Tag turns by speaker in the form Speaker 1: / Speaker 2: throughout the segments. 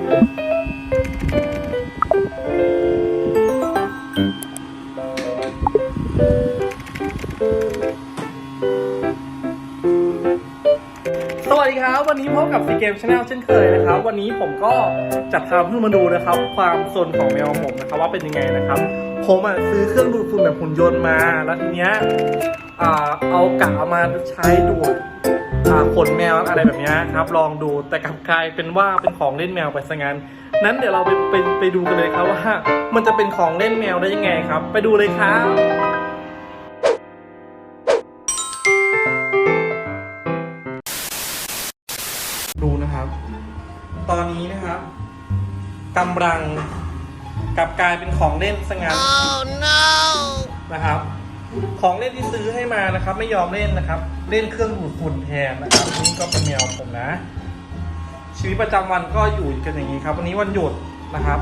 Speaker 1: สวัสดีครับ วันนี้พบกับซีเกมชาแนลเช่นเคยนะครับ วันนี้ผมก็จะพาเพื่อนมาดูนะครับ ความสนของแมวผมนะครับว่าเป็นยังไงนะครับ ผมอะซื้อเครื่องดูดฝุ่นแบบหุ่นยนต์มาแล้วทีเนี้ยอ่าเอากะเอามาใช้ดูด ขนแมวอะไรแบบเนี้ยครับ ลองดูแต่กลับกลายเป็นว่าเป็นของเล่นแมวไปซะงั้น นั้นเดี๋ยวเราไปไปไปดูกันเลยครับว่า มันจะเป็นของเล่นแมวได้ยังไงครับ ไปดูเลยครับดูนะครับ ตอนนี้นะครับกำลังกลับกลายเป็นของเล่นสงันนะครับ ของเล่นที่ซื้อให้มานะครับ ไม่ยอมเล่นนะครับ เล่นเครื่องดูดฝุ่นแทนนะครับ นี่ก็เป็นแมวผมนะ ชีวิตประจำวันก็อยู่กันอย่างนี้ครับ วันนี้วันหยุดนะครับ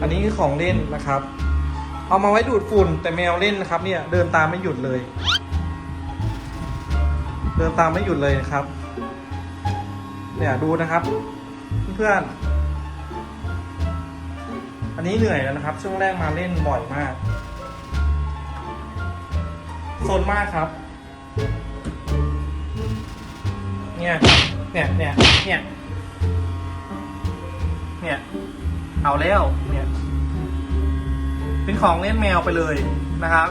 Speaker 1: อันนี้คือของเล่นนะครับ เอามาไว้ดูดฝุ่นแต่แมวเล่นนะครับ เนี่ยเดินตามไม่หยุดเลย เดินตามไม่หยุดเลยนะครับ เนี่ยดูนะครับ เพื่อนอันนี้เหนื่อยแล้วนะครับ ช่วงแรกมาเล่นบ่อยมาก โซนมากครับ เนี่ย เนี่ย เนี่ย เนี่ย เนี่ย เอาแล้ว เนี่ย เป็นของเล่นแมวไปเลยนะครับ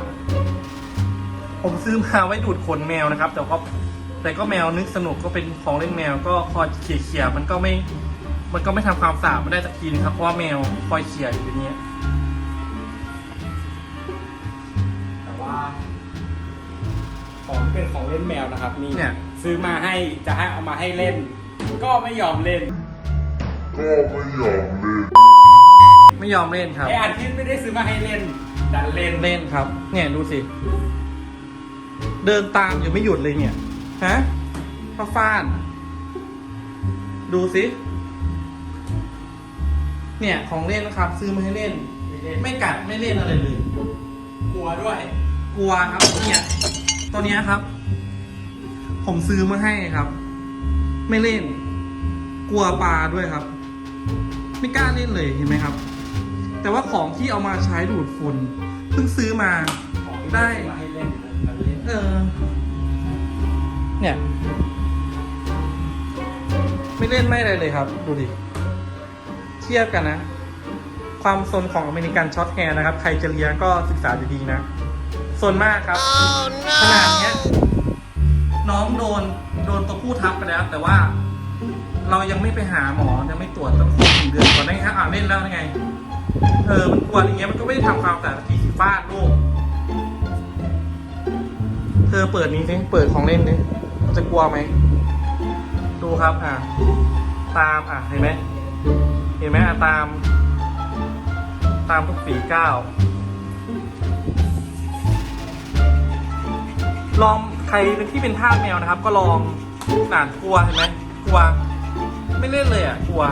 Speaker 1: ผมซื้อมาไว้ดูดขนแมวนะครับ แต่ก็แต่ก็แมวนึกสนุกก็เป็นของเล่นแมว ก็คอยเขี่ยๆมันก็ไม่ มันก็ไม่ทำความสะอาดไม่ได้สักทีนะครับ เพราะว่าแมวคอยเขี่ยอยู่อย่างเงี้ย
Speaker 2: เป็นของเล่นแมวนะครับนี่
Speaker 1: เนี่ย
Speaker 2: ซื้อมาให้จะให้เอามาให้เล่น ก็ไม่ยอมเล่น
Speaker 3: ก็ไม่ยอมเล่น
Speaker 1: ไม่ยอมเล่นครับ
Speaker 2: ไออันที่ไม่ได้ซื้อมาให้เล่นดันเล่น
Speaker 1: เล่นครับ เนี่ยดูสิ เดินตามอยู่ไม่หยุดเลยเนี่ย ฮะป้าฟ้าน ดูสิ เนี่ยของเล่นนะครับ ซื้อมาให้เล่น
Speaker 2: ไม่เล่น
Speaker 1: ไม่กัดไม่เล่นอะไรเลย
Speaker 2: กลัวด้วย
Speaker 1: กลัวครับเนี่ย ตัวเนี้ยครับ ผมซื้อมาให้ครับ ไม่เล่น กลัวปลาด้วยครับ ไม่กล้าเล่นเลยเห็นไหมครับ แต่ว่าของที่เอามาใช้ดูดฝุ่นเพิ่งซื้อมา
Speaker 2: อ
Speaker 1: ได้
Speaker 2: ให้เล่นดันเล่น
Speaker 1: เออ เนี่ย ไม่เล่นไม่อะไรเลยครับ ดูดิ เทียบกันนะ ความโซนของอเมริกันช็อตแฮร์นะครับ ใครจะเลี้ยงก็ศึกษาดีๆนะ โซนมากครับ ขนาดเนี้ยน้องโดนโดนตัวผู้ทับไปแล้ว แต่ว่า เรายังไม่ไปหาหมอยังไม่ตรวจต้องครบหนึ่งเดือนก่อนได้ไงครับอ่าเล่นแล้วได้ไงเออมันกวนอย่างเงี้ยมันก็ไม่ได้ทำความสะอาดทีสีฟาดลูกเธอเปิดนี้สิเปิดของเล่นดิจะกลัวไหมดูครับอะตามอะเห็นไหมเห็นไหมอะตาม ตามทุกฝีก้าว ลองใครที่เป็นทาสแมวนะครับ ก็ลองหนานกลัวเห็นไหมกลัว ไม่เล่นเลยอะกลัว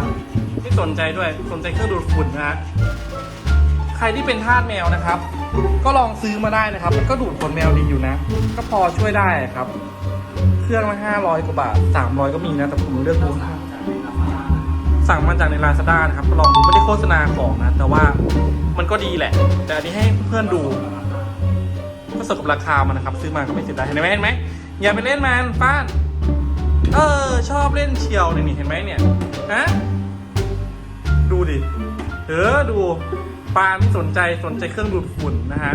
Speaker 1: ไม่สนใจด้วยสนใจเครื่องดูดฝุ่นนะฮะใครที่เป็นทาสแมวนะครับ ก็ลองซื้อมาได้นะครับ มันก็ดูดขนแมวดีอยู่นะ ก็พอช่วยได้ครับ เครื่องละห้าร้อยกว่าบาทสามร้อยก็มีนะแต่ผมเลือกดูสั่งมาจากในลาซาด้านะครับลองดูไม่ได้โฆษณาของนะ แต่ว่ามันก็ดีแหละ แต่อันนี้ให้เพื่อนดู ก็สมกับราคามันนะครับ ซื้อมาก็ไม่เสียดายเห็นไหมเห็นไหมอย่าไปเล่นมันฟ้านเออ ชอบเล่นเชียวเลยนี่เห็นไหมเนี่ยฮะดูดิเออดูปาไม่สนใจสนใจเครื่องดูดฝุ่นนะฮะ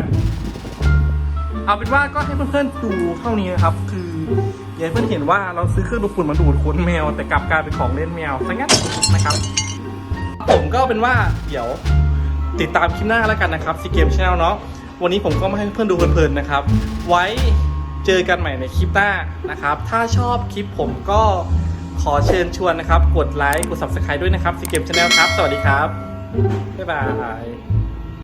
Speaker 1: เอาเป็นว่าก็ให้เพื่อนๆดูเท่านี้นะครับ คืออย่าให้เพื่อนเห็นว่าเราซื้อเครื่องดูดฝุ่นมาดูดขนแมว แต่กลับกลายเป็นของเล่นแมวซะงั้นนะครับ ผมก็เป็นว่าเดี๋ยวติดตามคลิปหน้าแล้วกันนะครับซีเกมช n แนลเนาะ วันนี้ผมก็มาให้เพื่อนดูเพลินๆนะครับ ไว้เจอกันใหม่ในคลิปหน้านะครับ ถ้าชอบคลิปผมก็ขอเชิญชวนนะครับ กดไลค์ กด subscribe ด้วยนะครับสีเกมช n แนลครับ สวัสดีครับ บ๊ายบาย